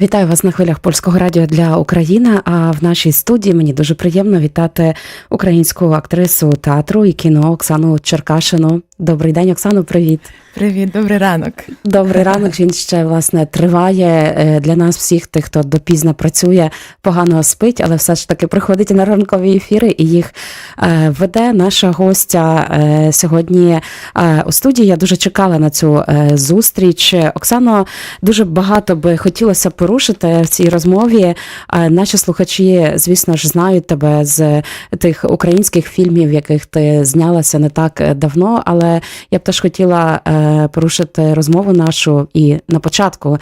Вітаю вас на хвилях польського радіо для України. А в нашій студії мені дуже приємно вітати українську актрису театру і кіно Оксану Черкашину. Добрий день, Оксано, привіт. Привіт, добрий ранок. Добрий ранок. Він ще власне триває е, для нас, всіх тих, хто допізно працює, погано спить, але все ж таки приходить на ранкові ефіри і їх е, веде наша гостя е, сьогодні у студії. Я дуже чекала на цю зустріч. Оксано, дуже багато би хотілося порушити в цій розмові. Наші слухачі, звісно ж, знають тебе з тих українських фільмів, яких ти знялася не так давно. Але я б теж хотіла порушити розмову нашу і на початку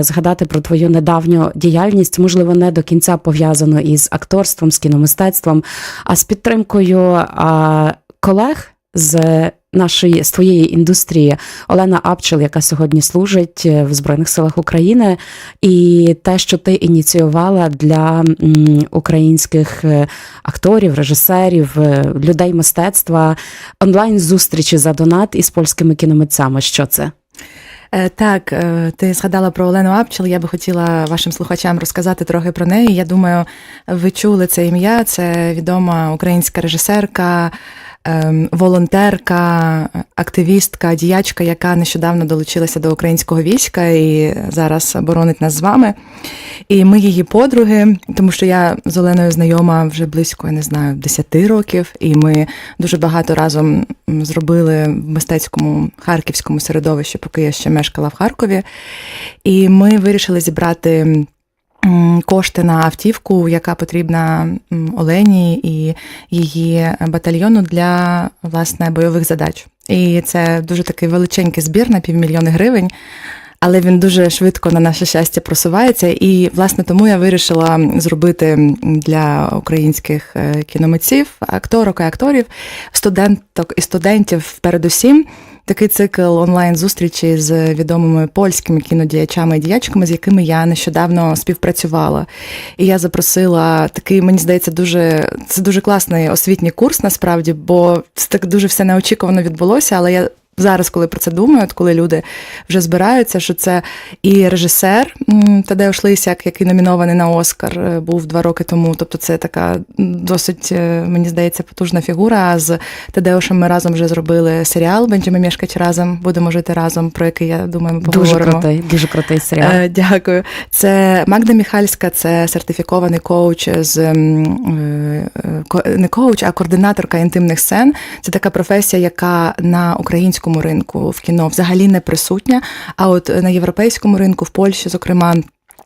згадати про твою недавню діяльність, можливо, не до кінця пов'язану із акторством, з кіномистецтвом, а з підтримкою колег з нашої з твоєї індустрії Олена Апчел, яка сьогодні служить е, в Збройних силах України, і те, що ти ініціювала для українських е, акторів, режисерів, е, людей мистецтва онлайн зустрічі за донат із польськими кіномитцями. Що це? Так, ти згадала про Олену Апчел. Я би хотіла вашим слухачам розказати трохи про неї. Я думаю, ви чули це ім'я. Це відома українська режисерка. Ем, волонтерка, активістка, діячка, яка нещодавно долучилася до українського війська і зараз боронить нас з вами. І ми її подруги, тому що я з Оленою знайома вже близько, я не знаю, 10 років, і ми дуже багато разом зробили в мистецькому харківському середовищі, поки я ще мешкала в Харкові. І ми вирішили зібрати кошти на автівку, яка потрібна Олені і її батальйону для власне бойових задач. І це дуже такий величенький збір на півмільйони гривень. Але він дуже швидко на наше щастя просувається, і власне тому я вирішила зробити для українських е, кіномитців, акторок і акторів, студенток і студентів, передусім, такий цикл онлайн-зустрічі з відомими польськими кінодіячами і діячками, з якими я нещодавно співпрацювала. І я запросила такий, мені здається, дуже це дуже класний освітній курс, насправді, бо це так дуже все неочікувано відбулося, але я зараз, коли про це думаю, от коли люди вже збираються, що це і режисер Тадеуш Лисяк, який номінований на Оскар, е, був два роки тому. Тобто, це така досить, е, мені здається, потужна фігура. А з Тадеушем ми разом вже зробили серіал Бенджами мішкач разом, будемо жити разом, про який я думаю, ми поговоримо. Дуже крутий, дуже крутий серіал. Е, дякую. Це Магда Міхальська, це сертифікований коуч з не коуч, а координаторка інтимних сцен. Це така професія, яка на українському українському ринку в кіно взагалі не присутня. А от на європейському ринку, в Польщі, зокрема.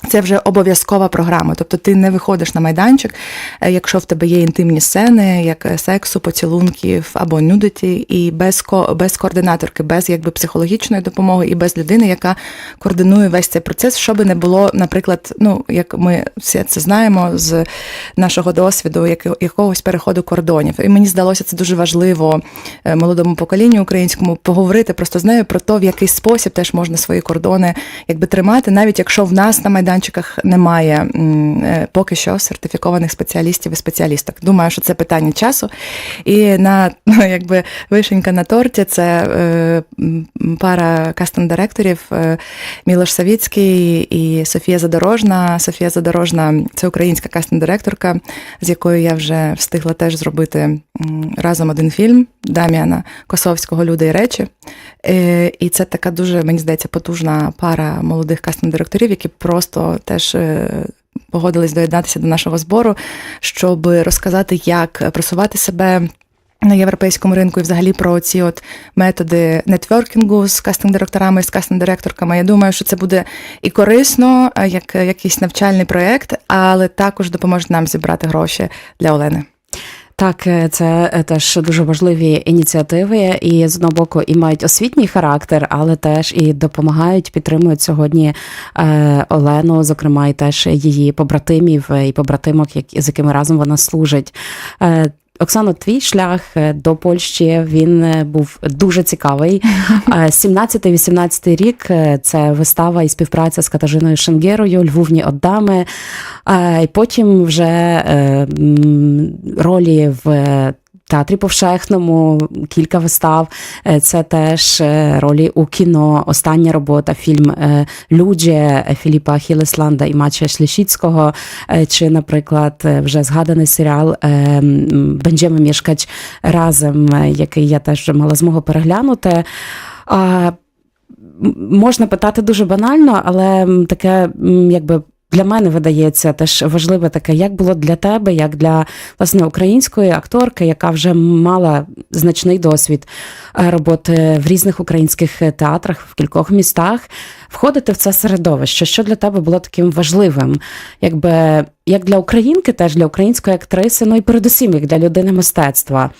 Це вже обов'язкова програма, тобто ти не виходиш на майданчик, е, якщо в тебе є інтимні сцени, як е, сексу, поцілунків або нюдиті, і без ко без координаторки, без якби психологічної допомоги і без людини, яка координує весь цей процес, щоб не було, наприклад, ну як ми всі це знаємо з нашого досвіду, як, якогось переходу кордонів. І мені здалося це дуже важливо е, молодому поколінню українському поговорити просто з нею про те, в який спосіб теж можна свої кордони якби тримати, навіть якщо в нас на майданчику майданчиках немає е, поки що сертифікованих спеціалістів і спеціалісток. Думаю, що це питання часу. І на ну, якби вишенька на торті це е, пара кастинг-директорів е, Мілош Савіцький і Софія Задорожна. Софія Задорожна це українська кастинг-директорка, з якою я вже встигла теж зробити разом один фільм Дам'яна Косовського Люди і речі. І це така дуже, мені здається, потужна пара молодих кастинг-директорів, які просто теж е, погодились доєднатися до нашого збору, щоб розказати, як просувати себе. На європейському ринку і взагалі про ці от методи нетворкінгу з кастинг-директорами, з кастинг-директорками. Я думаю, що це буде і корисно, е, як якийсь навчальний проєкт, але також допоможе нам зібрати гроші для Олени. Так, е, це е, теж дуже важливі ініціативи, і з одного боку і мають освітній характер, але теж і допомагають, підтримують сьогодні е, Олену, зокрема, і теж її побратимів і побратимок, з якими разом вона служить. Оксано, твій шлях е, до Польщі він е, був дуже цікавий. 17-18 рік е, це вистава і співпраця з Катажиною Шенгерою, Львовні Оддами. І Потім вже ролі в театрі повшехному кілька вистав. Е, Це теж е, ролі у кіно. Остання робота, фільм е, Люджі е, Філіпа Хілесланда і Мача Шлішіцького. Чи, наприклад, вже згаданий серіал Бенджеми мішкач разом, який я теж мала змогу переглянути. Можна питати дуже банально, але таке, якби. Для мене видається теж важливе таке, як було для тебе, як для власне української акторки, яка вже мала значний досвід е, роботи в різних українських театрах в кількох містах, входити в це середовище. Що для тебе було таким важливим, якби як для українки, теж для української актриси, ну і передусім як для людини мистецтва.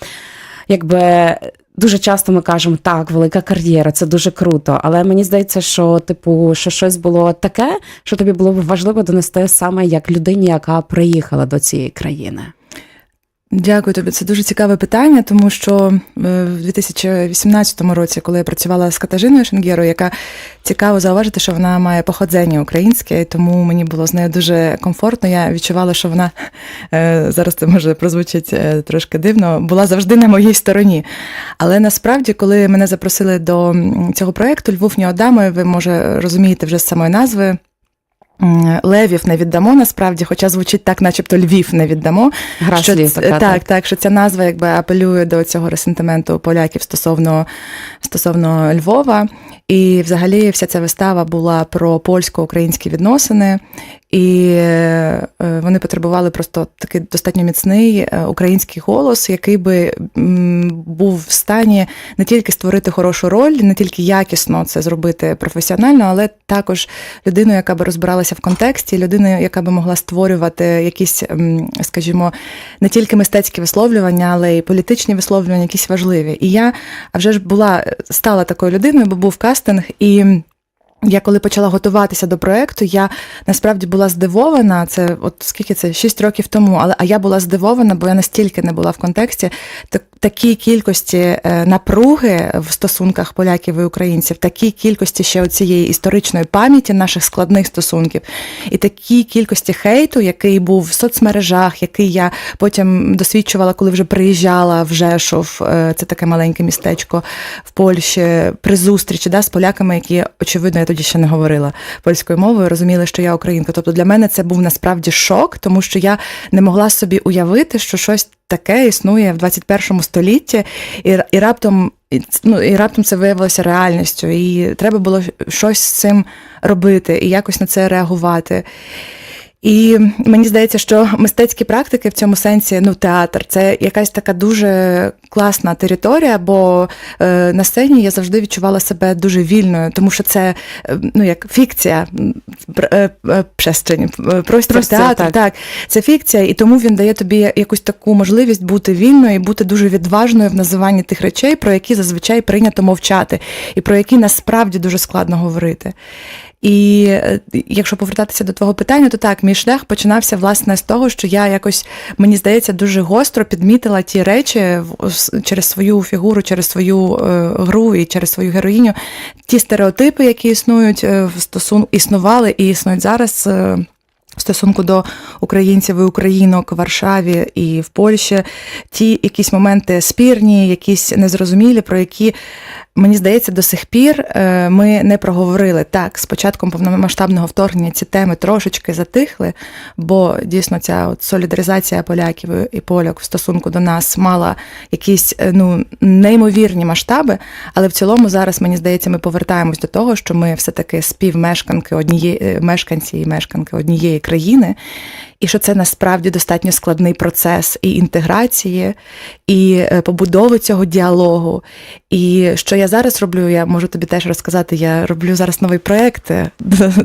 Якби дуже часто ми кажемо, так, велика кар'єра, це дуже круто. Але мені здається, що типу, що щось було таке, що тобі було б важливо донести саме як людині, яка приїхала до цієї країни. Дякую тобі. Це дуже цікаве питання, тому що е, в 2018 році, коли я працювала з Катажиною Шенгєрою, яка цікаво зауважити, що вона має походження українське, тому мені було з нею дуже комфортно. Я відчувала, що вона е, зараз це може прозвучить е, трошки дивно, була завжди на моїй стороні. Але насправді, коли мене запросили до цього проєкту Львов не Одами, ви може розумієте вже з самої назви. Левів не віддамо насправді, хоча звучить так, начебто Львів не віддамо. Гра Що слів така, так, так, що ця назва якби апелює до цього ресентименту поляків стосовно, стосовно Львова. І взагалі вся ця вистава була про польсько-українські відносини, і е, вони потребували просто такий достатньо міцний е, український голос, який би був в стані не тільки створити хорошу роль, не тільки якісно це зробити професіонально, але також людину, яка би розбиралася в контексті, людину, яка би могла створювати якісь, скажімо, не тільки мистецькі висловлювання, але й політичні висловлювання, якісь важливі. І я вже ж була стала такою людиною, бо був кастинг і. Я коли почала готуватися до проекту, я насправді була здивована. Це от скільки це 6 років тому. Але а я була здивована, бо я настільки не була в контексті так, такій кількості е, напруги в стосунках поляків і українців, такій кількості ще цієї історичної пам'яті наших складних стосунків, і такій кількості хейту, який був в соцмережах, який я потім досвідчувала, коли вже приїжджала в Жешов, е, це таке маленьке містечко в Польщі, при зустрічі да, з поляками, які очевидно тоді ще не говорила польською мовою, розуміли, що я українка. Тобто для мене це був насправді шок, тому що я не могла собі уявити, що щось таке існує в 21 столітті, і, і раптом. Ну, і раптом це виявилося реальністю, і треба було щось з цим робити і якось на це реагувати. І мені здається, що мистецькі практики в цьому сенсі, ну, театр, це якась така дуже класна територія, бо е, на сцені я завжди відчувала себе дуже вільною, тому що це е, ну, як фікція е, е, е, простір Простір, театру. так. Так. це фікція, і тому він дає тобі якусь таку можливість бути вільною і бути дуже відважною в називанні тих речей, про які зазвичай прийнято мовчати, і про які насправді дуже складно говорити. І е, якщо повертатися до твого питання, то так, мій шлях починався власне з того, що я якось, мені здається, дуже гостро підмітила ті речі через свою фігуру, через свою е, гру і через свою героїню, ті стереотипи, які існують е, в стосун... існували і існують зараз. в стосунку до українців і українок в Варшаві і в Польщі, ті якісь моменти спірні, якісь незрозумілі, про які, мені здається, до сих пір е, ми не проговорили. Так, з початком повномасштабного вторгнення ці теми трошечки затихли, бо дійсно ця от солідаризація поляків і поляк в стосунку до нас мала якісь е, ну, неймовірні масштаби. Але в цілому зараз, мені здається, ми повертаємось до того, що ми все-таки співмешканки однієї е, мешканці і мешканки однієї країни, і що це насправді достатньо складний процес і інтеграції, і е, побудови цього діалогу. І що я зараз роблю, я можу тобі теж розказати. Я роблю зараз новий проєкт, е,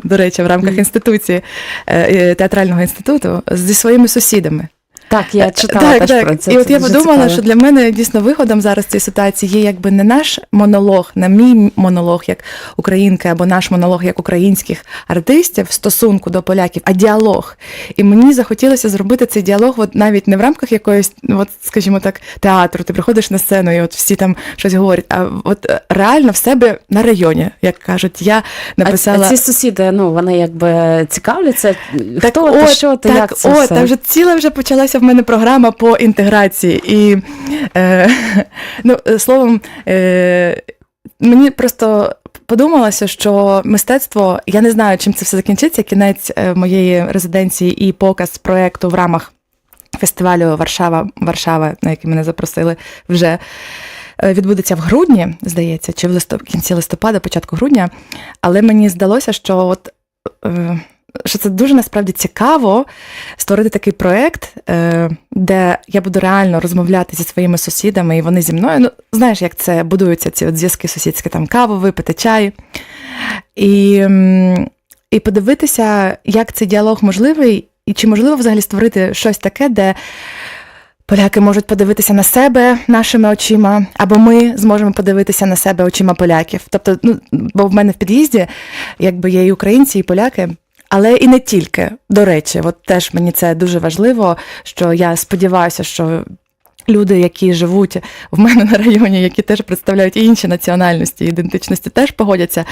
до, речі, в рамках інституції е, театрального інституту зі своїми сусідами. Так, я читала так, теж так. про це. І от це я подумала, цікаво. що для мене дійсно виходом зараз цієї ситуації є якби не наш монолог, не мій монолог як українки, або наш монолог як українських артистів в стосунку до поляків, а діалог. І мені захотілося зробити цей діалог, от навіть не в рамках якоїсь, ну, от, скажімо так, театру. Ти приходиш на сцену, і от всі там щось говорять. А от е, реально в себе на районі, як кажуть, я написала. А ці сусіди, ну вони якби цікавляться. Так, Хто ти, от, що ти, так, як це все? там вже ціла вже почалася називається в мене програма по інтеграції. І е, ну, е, словом, е, мені просто подумалося, що мистецтво, я не знаю, чим це все закінчиться. Кінець е, моєї резиденції і показ проєкту в рамах фестивалю Варшава, Варшава, на який мене запросили вже. е, Відбудеться в грудні, здається, чи в листоп... кінці листопада, початку грудня. Але мені здалося, що от е, що це дуже насправді цікаво створити такий проект, е, де я буду реально розмовляти зі своїми сусідами, і вони зі мною. Ну, знаєш, як це будуються ці от зв'язки сусідські, там каву випити, чай. І, і подивитися, як цей діалог можливий, і чи можливо взагалі створити щось таке, де. Поляки можуть подивитися на себе нашими очима, або ми зможемо подивитися на себе очима поляків. Тобто, ну бо в мене в під'їзді якби є і українці, і поляки. Але і не тільки. До речі, от теж мені це дуже важливо, що я сподіваюся, що люди, які живуть в мене на районі, які теж представляють інші національності, і ідентичності, теж погодяться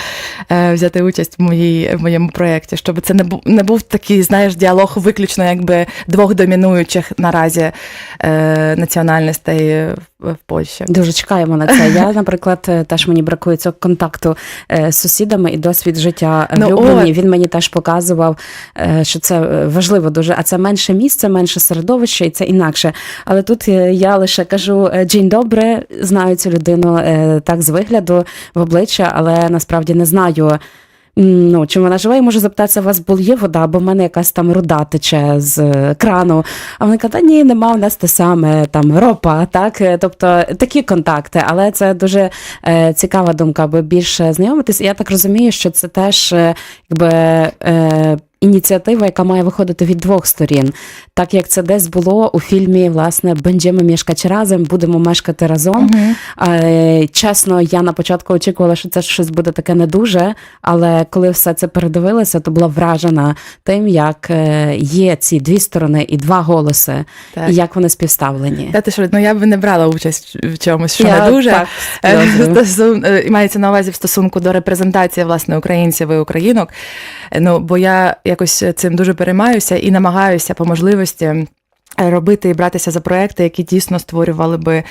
е, взяти участь в, моїй, в моєму проєкті, щоб це не був не був такий, знаєш, діалог виключно якби двох домінуючих наразі е, національностей в, Польщі. Дуже чекаємо на це. Я, наприклад, е, теж мені бракує цього контакту е, з сусідами і досвід життя в Ну, Любліні. Він мені теж показував, е, що це е, важливо дуже. А це менше місце, менше середовище, і це інакше. Але тут е, я лише кажу е, «Дзінь добре, знаю цю людину е, так з вигляду в обличчя, але насправді не знаю. Ну, чим вона живе, і можу запитатися, у вас бул є вода, бо в мене якась там руда тече з е, крану. А вони кажуть, ні, нема у нас те саме, там ропа, так? Е, Тобто такі контакти, але це дуже е, цікава думка, аби більше знайомитись. Я так розумію, що це теж е, якби. Е, Ініціатива, яка має виходити від двох сторін, так як це десь було у фільмі, власне, «Бендзємо мешкати разом, будемо мешкати разом. Е, Чесно, я на початку очікувала, що це щось буде таке не дуже, але коли все це передивилася, то була вражена тим, як е, є ці дві сторони і два голоси, Так. і як вони співставлені. Та ти що, ну я б не брала участь в чомусь, що Я не дуже. так Е, стосун- е, Мається на увазі в стосунку до репрезентації власне українців і українок. Ну, бо я якось цим дуже переймаюся і намагаюся по можливості е, робити і братися за проекти, які дійсно створювали би.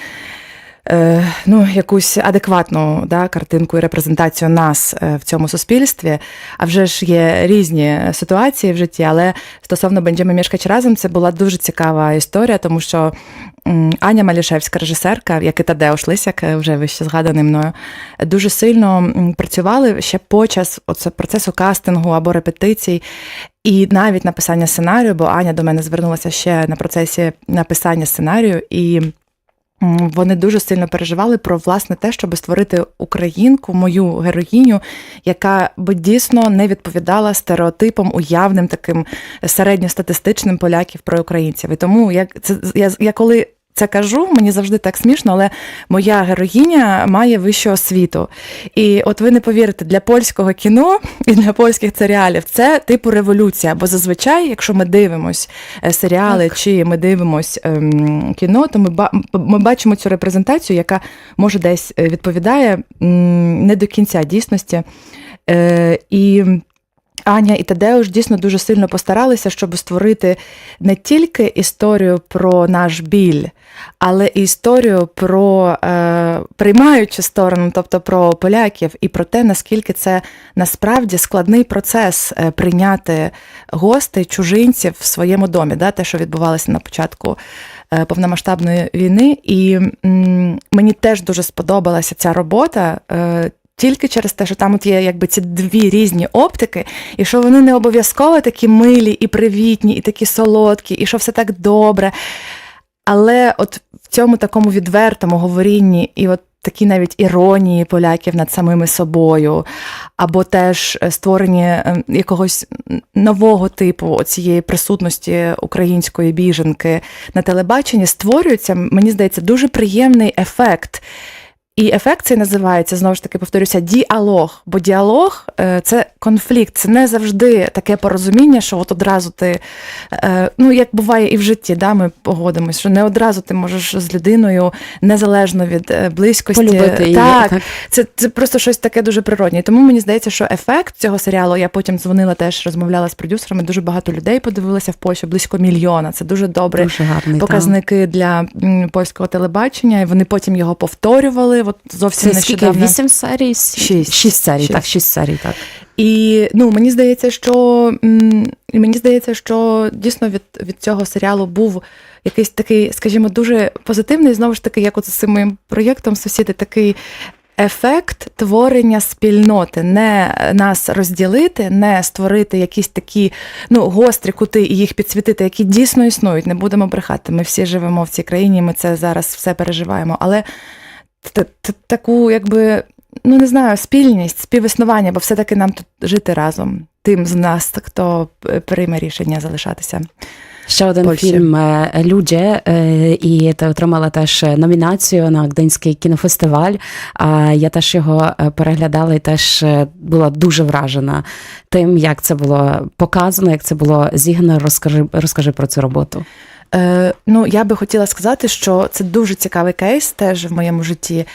Е, Ну, якусь адекватну да, картинку і репрезентацію нас е, в цьому суспільстві. А вже ж є різні ситуації в житті, але стосовно Бенджами Мішкач разом це була дуже цікава історія, тому що Аня Малішевська, режисерка, як і Тадеуш Лисяк, е, вже вище згаданий мною, дуже сильно працювали ще по час оце, процесу кастингу або репетицій. І навіть написання сценарію, бо Аня до мене звернулася ще на процесі написання сценарію, і вони дуже сильно переживали про власне те, щоб створити українку, мою героїню, яка би дійсно не відповідала стереотипам уявним таким середньостатистичним поляків про українців. І тому як це я, я коли. Це кажу, мені завжди так смішно, але моя героїня має вищу освіту. І от ви не повірите, для польського кіно і для польських серіалів це типу революція. Бо зазвичай, якщо ми дивимось е, серіали чи ми дивимось ем, кіно, то ми, ба- ми бачимо цю репрезентацію, яка може десь е, відповідає м, не до кінця дійсності. Е, і Аня і Тадеуш дійсно дуже сильно постаралися, щоб створити не тільки історію про наш біль, але і історію про е, приймаючу сторону, тобто про поляків, і про те, наскільки це насправді складний процес е, прийняти гостей, чужинців в своєму домі, да, те, що відбувалося на початку е, повномасштабної війни. І м, мені теж дуже сподобалася ця робота. Е, тільки через те, що там от є якби ці дві різні оптики, і що вони не обов'язково такі милі і привітні, і такі солодкі, і що все так добре. Але от в цьому такому відвертому говорінні, і от такі навіть іронії поляків над самими собою, або теж е, створені е, якогось нового типу цієї присутності української біженки на телебаченні, створюється, мені здається, дуже приємний ефект. І ефект цей називається знову ж таки, повторюся, діалог. Бо діалог е, це конфлікт, це не завжди таке порозуміння, що от одразу ти, е, ну як буває і в житті, да, ми погодимось, що не одразу ти можеш з людиною незалежно від е, близькості. Полюбити її. так, так. це, це просто щось таке дуже природнє. Тому мені здається, що ефект цього серіалу, я потім дзвонила теж, розмовляла з продюсерами. Дуже багато людей подивилися в Польщі, близько мільйона. Це дуже добре. Дуже гарний. так. Показники для польського телебачення, і вони потім його повторювали. От зовсім Це скільки? нещодавно. Вісім серій? Шість. Шість серій, Шість. так, шість серій, так. І ну мені здається, що м, мені здається, що дійсно від, від цього серіалу був якийсь такий, скажімо, дуже позитивний. Знову ж таки, як от з цим моїм проєктом сусіди, такий. Ефект творення спільноти, не нас розділити, не створити якісь такі ну гострі кути і їх підсвітити, які дійсно існують. Не будемо брехати. Ми всі живемо в цій країні, ми це зараз все переживаємо. Але таку, якби, ну не знаю, спільність, співіснування, бо все-таки нам тут жити разом. Тим з нас, хто е, прийме рішення залишатися. Ще один Польщі. фільм е, Людє, е, і ти отримала теж номінацію на Гдинський кінофестиваль. Я теж його переглядала і теж була дуже вражена тим, як це було показано, як це було зігнано. Розкажи, розкажи про цю роботу. Е, ну, я би хотіла сказати, що це дуже цікавий кейс теж в моєму житті.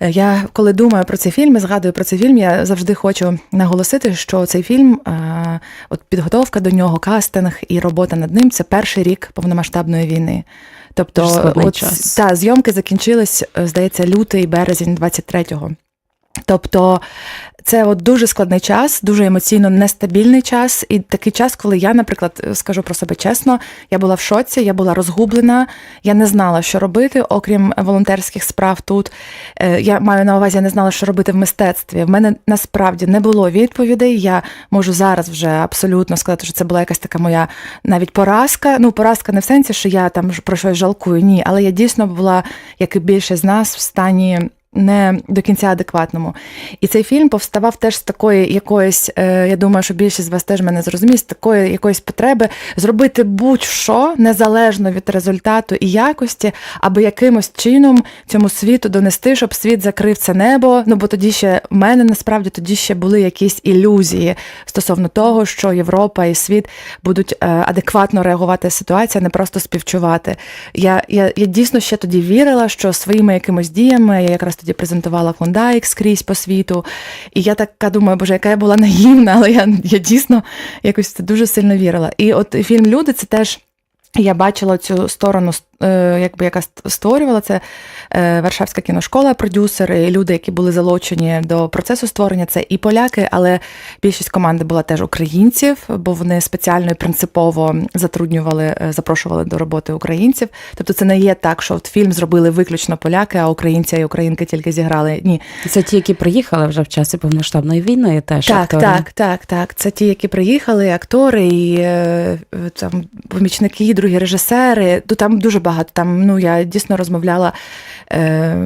Е, Я коли думаю про цей фільм і згадую про цей фільм, я завжди хочу наголосити, що цей фільм, е, от підготовка до нього, кастинг і робота над ним це перший рік повномасштабної війни. Тобто, от, час. та зйомки закінчились, здається, лютий, березень 23-го. Тобто це от дуже складний час, дуже емоційно нестабільний час, і такий час, коли я, наприклад, скажу про себе чесно, я була в шоці, я була розгублена, я не знала, що робити, окрім волонтерських справ тут. Е, Я маю на увазі, я не знала, що робити в мистецтві. В мене насправді не було відповідей. Я можу зараз вже абсолютно сказати, що це була якась така моя навіть поразка. Ну, поразка не в сенсі, що я там про щось жалкую, ні, але я дійсно була, як і більшість з нас, в стані не до кінця адекватному. І цей фільм повставав теж з такої якоїсь, е, я думаю, що більшість з вас теж мене зрозуміє, з такої якоїсь потреби зробити будь-що незалежно від результату і якості, аби якимось чином цьому світу донести, щоб світ закрив це небо. Ну бо тоді ще в мене насправді тоді ще були якісь ілюзії стосовно того, що Європа і світ будуть е, адекватно реагувати на ситуацію, не просто співчувати. Я, я, я дійсно ще тоді вірила, що своїми якимись діями я якраз тоді презентувала Клондайк скрізь по світу. І я така думаю, боже, яка я була наївна, але я, я дійсно якось це дуже сильно вірила. І от фільм Люди це теж. Я бачила цю сторону, е, якби яка створювала це е, Варшавська кіношкола, продюсери, люди, які були залучені до процесу створення, це і поляки, але більшість команди була теж українців, бо вони спеціально і принципово затруднювали, е, запрошували до роботи українців. Тобто, це не є так, що от фільм зробили виключно поляки, а українці і українки тільки зіграли. Ні, Це ті, які приїхали вже в часі повноштабної війни, теж так, актори. так, так, так. Це ті, які приїхали, актори і там помічники, другі режисери. Ну, там дуже багато. Там ну я дійсно розмовляла е,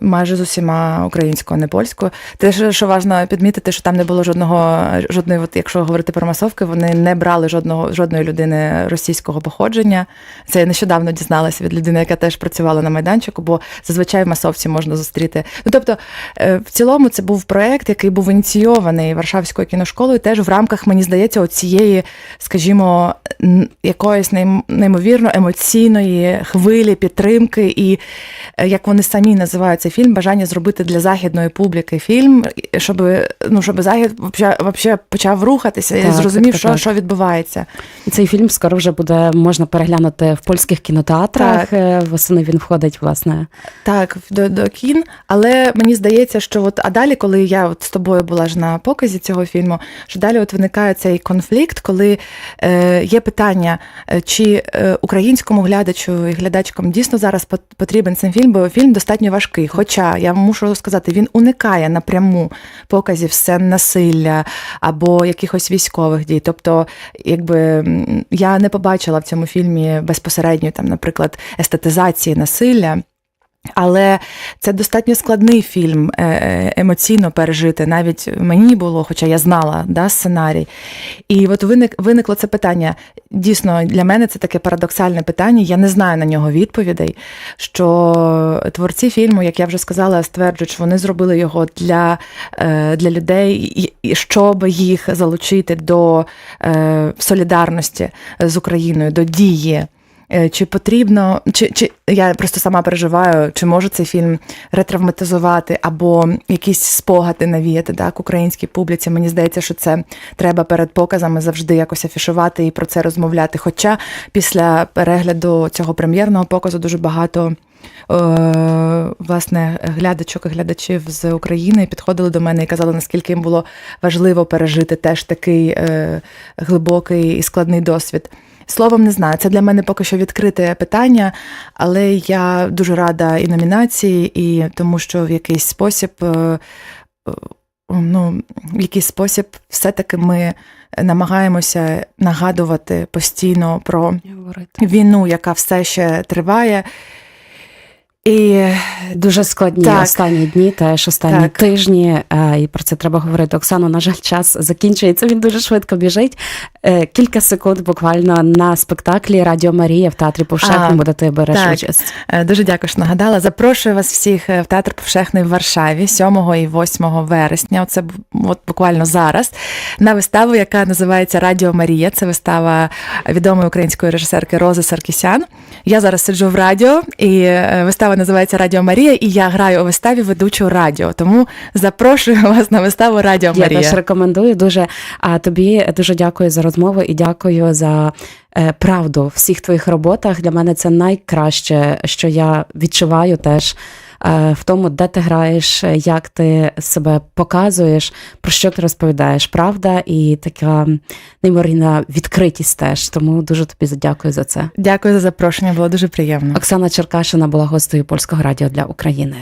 майже з усіма українською, а не польською. Те, що важливо підмітити, що там не було жодного жодної, от якщо говорити про масовки, вони не брали жодного жодної людини російського походження. Це я нещодавно дізналася від людини, яка теж працювала на майданчику, бо зазвичай в масовці можна зустріти. Ну тобто, е, в цілому, це був проект, який був ініційований Варшавською кіношколою, теж в рамках, мені здається, оцієї, скажімо, якоїсь неймовірно емоційної хвилі підтримки, і е, як вони самі називають цей фільм, бажання зробити для західної публіки фільм, щоб ну щоб захід взагалі почав рухатися і зрозумів, так, що, так. що відбувається. І цей фільм скоро вже буде можна переглянути в польських кінотеатрах. Так. Е, Восени він входить, власне. Так, до, до кін. Але мені здається, що от а далі, коли я от з тобою була ж на показі цього фільму, що далі от виникає цей конфлікт, коли е, є питання, е, чи українському глядачу і глядачкам дійсно зараз пот- потрібен цей фільм, бо фільм достатньо важкий. Хоча я мушу сказати, він уникає напряму показів сцен насилля або якихось військових дій. Тобто, якби я не побачила в цьому фільмі безпосередньо там, наприклад, естетизації насилля. Але це достатньо складний фільм е, е, емоційно пережити. Навіть мені було, хоча я знала да, сценарій. І от виник, виникло це питання. Дійсно, для мене це таке парадоксальне питання. Я не знаю на нього відповідей. Що творці фільму, як я вже сказала, стверджують, вони зробили його для, е, для людей, щоб їх залучити до солідарності з Україною, до дії. Е, Чи потрібно, чи, чи я просто сама переживаю, чи може цей фільм ретравматизувати або якісь спогади навіяти так, українській публіці. Мені здається, що це треба перед показами завжди якось афішувати і про це розмовляти. Хоча після перегляду цього прем'єрного показу дуже багато. е, Власне, глядачок і глядачів з України підходили до мене і казали, наскільки їм було важливо пережити теж такий е, глибокий і складний досвід. Словом, не знаю, це для мене поки що відкрите питання, але я дуже рада і номінації, і тому що в якийсь спосіб, е, е, ну, в якийсь спосіб, все-таки ми намагаємося нагадувати постійно про Говорити. війну, яка все ще триває. І Дуже складні Так. останні дні, теж останні Так. тижні, і про це треба говорити. Оксано, на жаль, час закінчується. Він дуже швидко біжить. Е, Кілька секунд буквально на спектаклі Радіо Марія в театрі Повшехному, де ти береш так. участь. Е, Дуже дякую, що нагадала. Запрошую вас всіх е, в театр Повшехний в Варшаві 7 і 8 вересня. Оце от буквально зараз. На виставу, яка називається Радіо Марія. Це вистава відомої української режисерки Рози Саркісян. Я зараз сиджу в радіо, і е, вистава називається Радіо Марія, і я граю у виставі ведучу радіо. Тому запрошую вас на виставу Радіо Я Марія. теж рекомендую дуже. А тобі дуже дякую за розмову і дякую за е, правду в всіх твоїх роботах. Для мене це найкраще, що я відчуваю теж. Е, в тому, де ти граєш, е, як ти себе показуєш, про що ти розповідаєш. Правда, і така неймовірна відкритість теж. Тому дуже тобі дякую за це. Дякую за запрошення, було дуже приємно. Оксана Черкашина була гостею польського радіо для України.